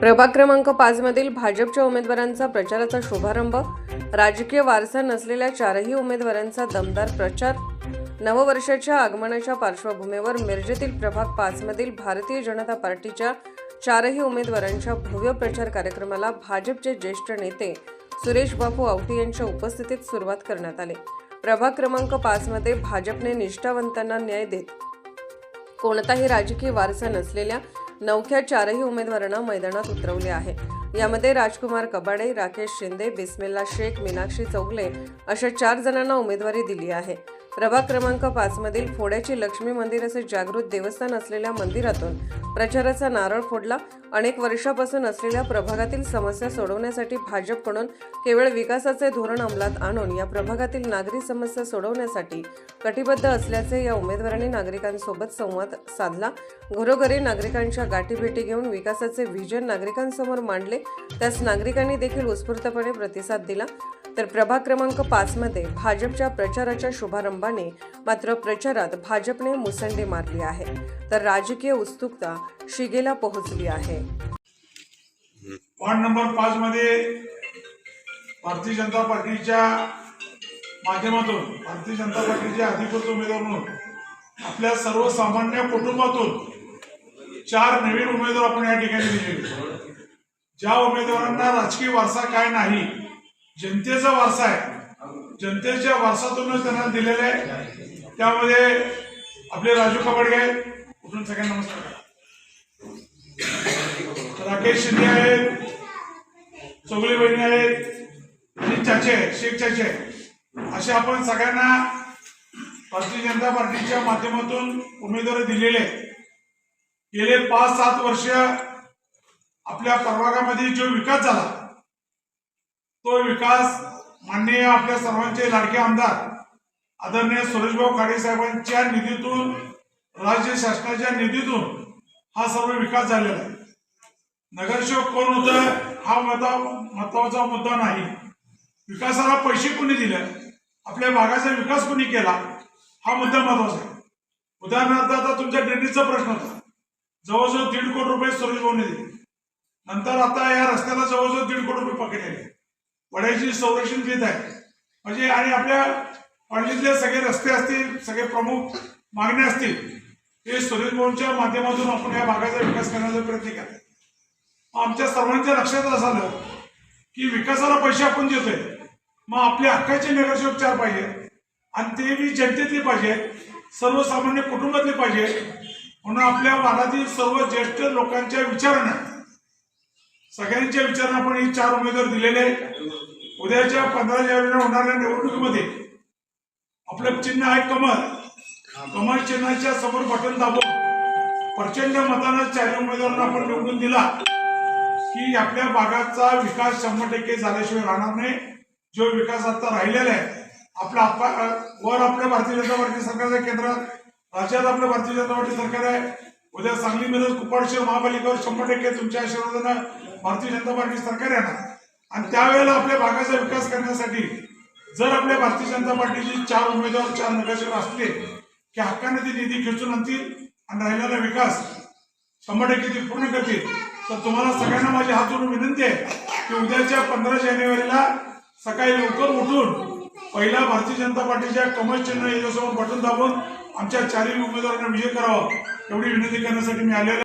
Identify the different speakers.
Speaker 1: प्रभाग क्रमांक पाच मधील भाजपच्या उमेदवारांचा प्रचाराचा शुभारंभ. राजकीय वारसा नसलेल्या चारही उमेदवारांचा दमदार प्रचार. नववर्षाच्या आगमनाच्या पार्श्वभूमीवर मिरजेतील प्रभाग पाच मधील भारतीय जनता पार्टीच्या चारही उमेदवारांच्या भव्य प्रचार कार्यक्रमाला भाजपचे ज्येष्ठ नेते सुरेश बापू आवटी यांच्या उपस्थितीत सुरुवात करण्यात आली. प्रभाग क्रमांक पाच मध्ये भाजपने निष्ठावंतांना न्याय देत. कोणताही राजकीय वारसा नसलेल्या नवख्या चारही उमेदवारांना मैदानात उतरवले आहे. यामध्ये राजकुमार कबाडे राकेश शिंदे बिस्मिल्ला शेख मीनाक्षी चौगले अशा चार जणांना उमेदवारी दिली आहे. प्रभाग क्रमांक पाच मधील फोड्याची लक्ष्मी मंदिर असे जागृत देवस्थान असलेल्या मंदिरातून प्रचाराचा नारळ फोडला. अनेक वर्षापासून असलेल्या प्रभागातील समस्या सोडवण्यासाठी भाजपकडून केवळ विकासाचे धोरण अंमलात आणून या प्रभागातील नागरी समस्या सोडवण्यासाठी कटिबद्ध असल्याचे या उमेदवारांनी नागरिकांसोबत संवाद साधला. घरोघरी नागरिकांच्या गाठीभेटी घेऊन विकासाचे व्हिजन नागरिकांसमोर मांडले. त्यास नागरिकांनी देखील उत्स्फूर्तपणे प्रतिसाद दिला. तर प्रभाग क्रमांक पाचमध्ये भाजपच्या प्रचाराच्या शुभारंभाने मात्र प्रचारात भाजपने मुसंडी मारली आहे. तर राजकीय उत्सुकता शिगेला पोहोचली आहे.
Speaker 2: वार्ड नंबर पाच मध्ये भारतीय जनता पार्टीच्या माध्यमातून भारतीय जनता पार्टीचे अधिकृत उमेदवार म्हणून आपल्या सर्वसामान्य कुटुंबातून चार नवीन उमेदवार आपण या ठिकाणी दिलेले ज्या उमेदवारांना राजकीय वारसा काय नाही जनतेचा वारसा आहे. जनतेच्या वारसातूनच त्यांना दिलेला आहे. त्यामध्ये आपले राजू कबडगे आहेत. उठून सगळ्यांना नमस्कार राकेश शिंदे आहेत. चौगली बहिणी आहेत. आणि चाचे शेख चाचे. असे आपण सगळ्यांना भारतीय जनता पार्टीच्या माध्यमातून उमेदवारी दिलेले गेले पाच सात वर्ष आपल्या प्रभागामध्ये जो विकास झाला तो विकास माननीय आपल्या सर्वांचे लाडके आमदार आदरणीय सुरेशभाऊ खाडे साहेबांच्या निधीतून राज्य शासनाच्या निधीतून हा सर्व विकास झालेला आहे. नगरसेवक कोण होतं हा मता महत्त्वाचा मुद्दा नाही. विकासाला पैसे कोणी दिले? आपल्या भागाचा विकास कोणी केला? हा मुद्दा महत्त्वाचा आहे. उदाहरणार्थ आता तुमच्या ड्रेनेजचा प्रश्न होता. जवळजवळ दीड कोटी रुपये सुरेश भाऊने दिले. नंतर आता या रस्त्याला जवळजवळ दीड कोटी रुपये पकडलेले वड्याची संरक्षण घेत आहे. म्हणजे आणि आपल्या पणजीतले सगळे रस्ते असतील सगळे प्रमुख मागण्या असतील हे सुरेश भाऊंच्या माध्यमातून आपण या भागाचा विकास करण्याचा प्रयत्न केला. आमच्या सर्वांच्या लक्षात असं आलं की विकासाला पैसे आपण देतोय. मग आपल्या हक्काचे नगरसेवक चार पाहिजे. आणि ते बी जनतेतले पाहिजे. सर्वसामान्य कुटुंबातले पाहिजे. म्हणून आपल्या वादातील सर्व ज्येष्ठ लोकांच्या विचारानं सगळ्यांच्या विचारानं आपण हे चार उमेदवार दिलेले आहेत. उद्याच्या पंधरा जानेवारीला होणाऱ्या निवडणुकीमध्ये आपलं चिन्ह आहे कमल कमल चिन्हाच्या समोर बटन दाबून प्रचंड मतानं चार उमेदवारांना आपण निवडून दिला. की आपल्या भागाचा विकास शंभर टक्के झाल्याशिवाय राहणार नाही. जो विकास आता राहिलेला आहे आपला आपा- वर आपल्या भारतीय जनता पार्टी सरकारच्या केंद्रात राज्यात आपलं भारतीय जनता पार्टी सरकार आहे. उद्या सांगलीमध्ये मिरज महापालिकेवर शंभर टक्के तुमच्या आशीर्वादानं भारतीय जनता पार्टी सरकार येणार आणि त्यावेळेला आपल्या भागाचा विकास करण्यासाठी जर आपल्या भारतीय जनता पार्टीचे चार उमेदवार चार नगरसेवक असले की हक्काने ते निधी खेचून आणतील आणि राहिलेला विकास शंभर टक्के ते पूर्ण करतील तर तुम्हाला सगळ्यांना माझी हात जोडून विनंती आहे की उद्याच्या पंधरा जानेवारीला सकाळी लवकर उठून पहिला भारतीय जनता पार्टीच्या कमल चिन्ह याच्यासमोर बटन दाबून आमच्या चारही उमेदवारांना विजय करावा एवढी विनंती करण्यासाठी मी आलेलो